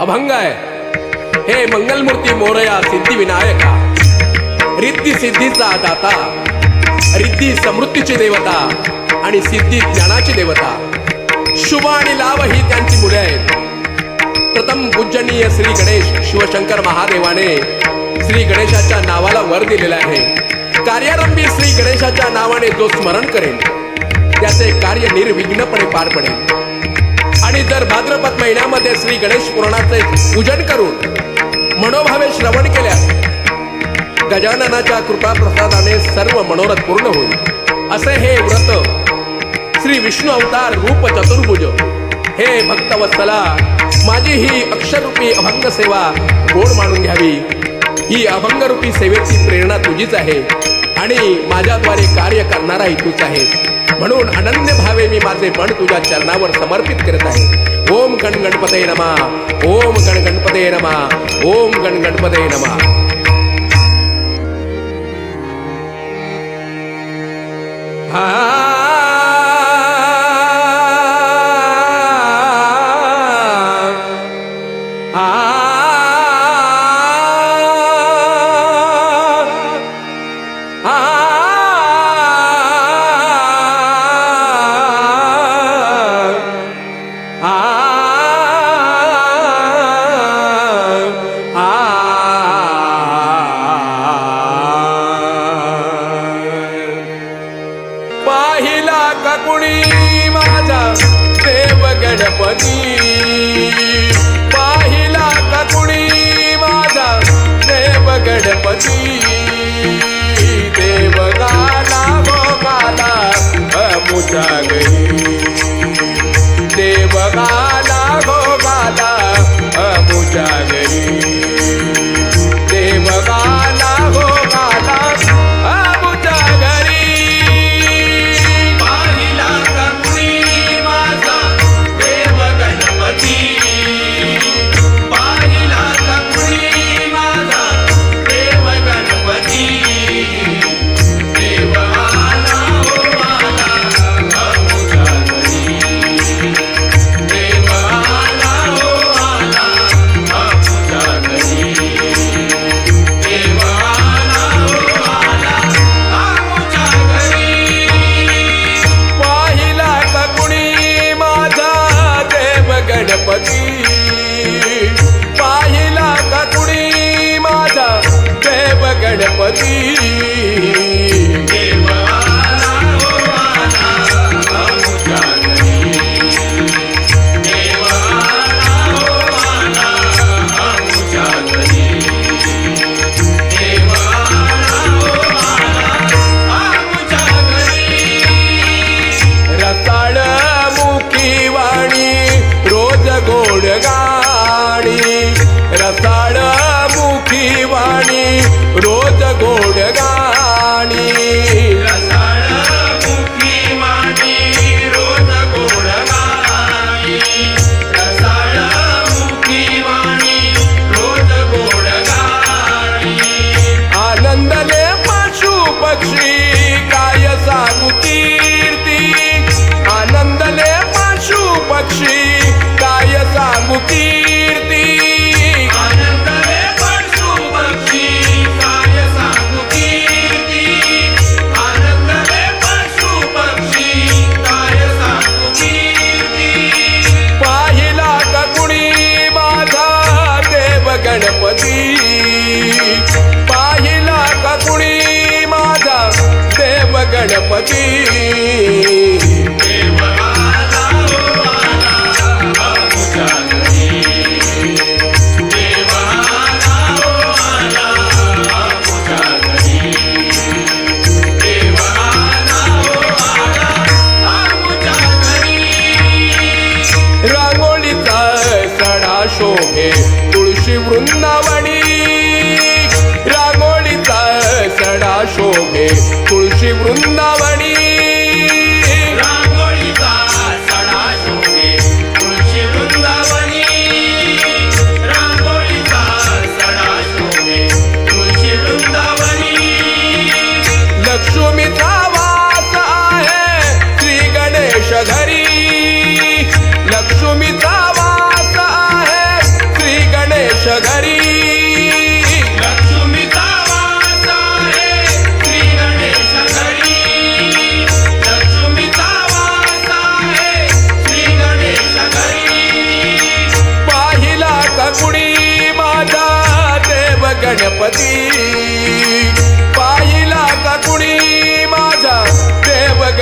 अभंग आहे हे मंगलमूर्ती मोरया सिद्धी विनायका. रिद्धी सिद्धीचा दाता. रिद्धी समृद्धीची देवता आणि सिद्धी ज्ञानाची देवता. शुभ आणि लाभ ही त्यांची मुले आहेत. प्रथम पूजनीय श्री गणेश शिवशंकर महादेवाने श्री गणेशाच्या नावाला वर दिलेला आहे. कार्यारंभी श्री गणेशाच्या नावाने जो स्मरण करेल त्याचे कार्य निर्विघ्नपणे पार पडेल. आणि जर भाद्रपद महिन्यामध्ये श्री गणेश पुराणाचे पूजन करून मनोभावे श्रवण केल्यास गजाननाच्या कृपा प्रसादाने सर्व मनोरथ पूर्ण होईल. असे हे व्रत श्री विष्णू अवतार रूप चतुर्भुज. हे भक्तवत्सला माझी ही अक्षरूपी अभंग सेवा गोड मानून घ्यावी. ही अभंगरूपी सेवेची प्रेरणा तुझीच आहे आणि माझ्याद्वारे कार्य करणाराही तूच आहे म्हणून अनन्य भावे मी माझे मन तुझ्या चरणावर समर्पित करत आहे. ओम गण गणपते नमा. ओम गण गणपते नमा. ओम गण गणपते नमा. हा. कुणी माझा देव गणपती. पाहिला का कुणी माझा देव गणपती? देव गाला भोगाला अमुच्या गई देव गाला भोगाला अमुच्या गई देव तुळशी वृंदावणी रांगोळीचा सडा शोभे तुळशी वृंदावणी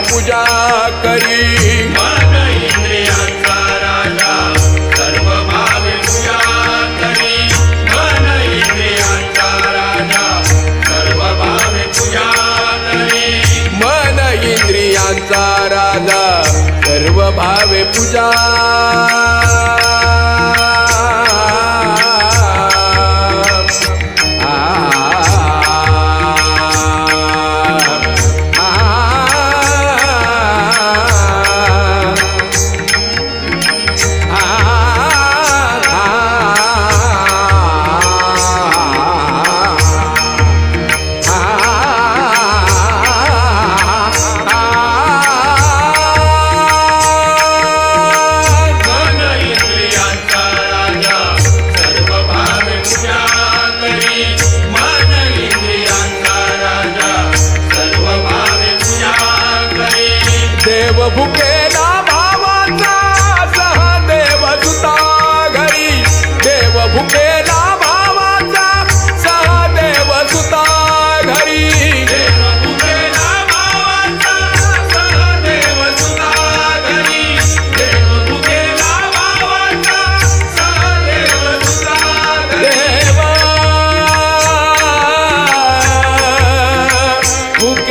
पूजा करी। बुके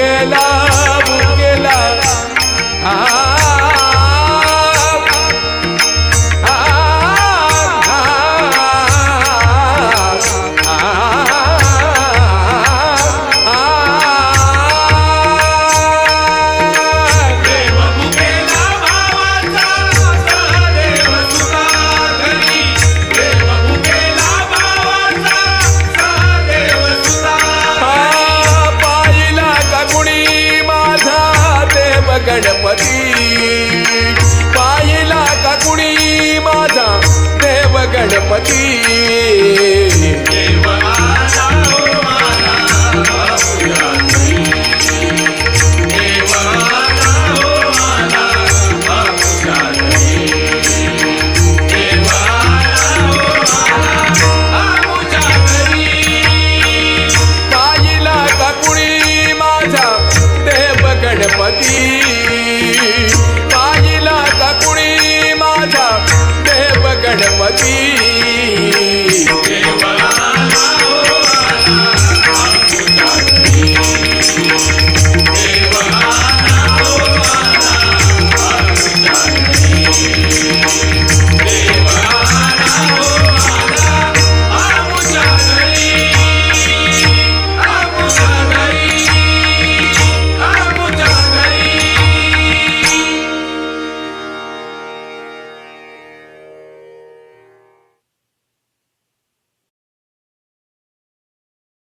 búsquela, búsquela. Ah. Hakim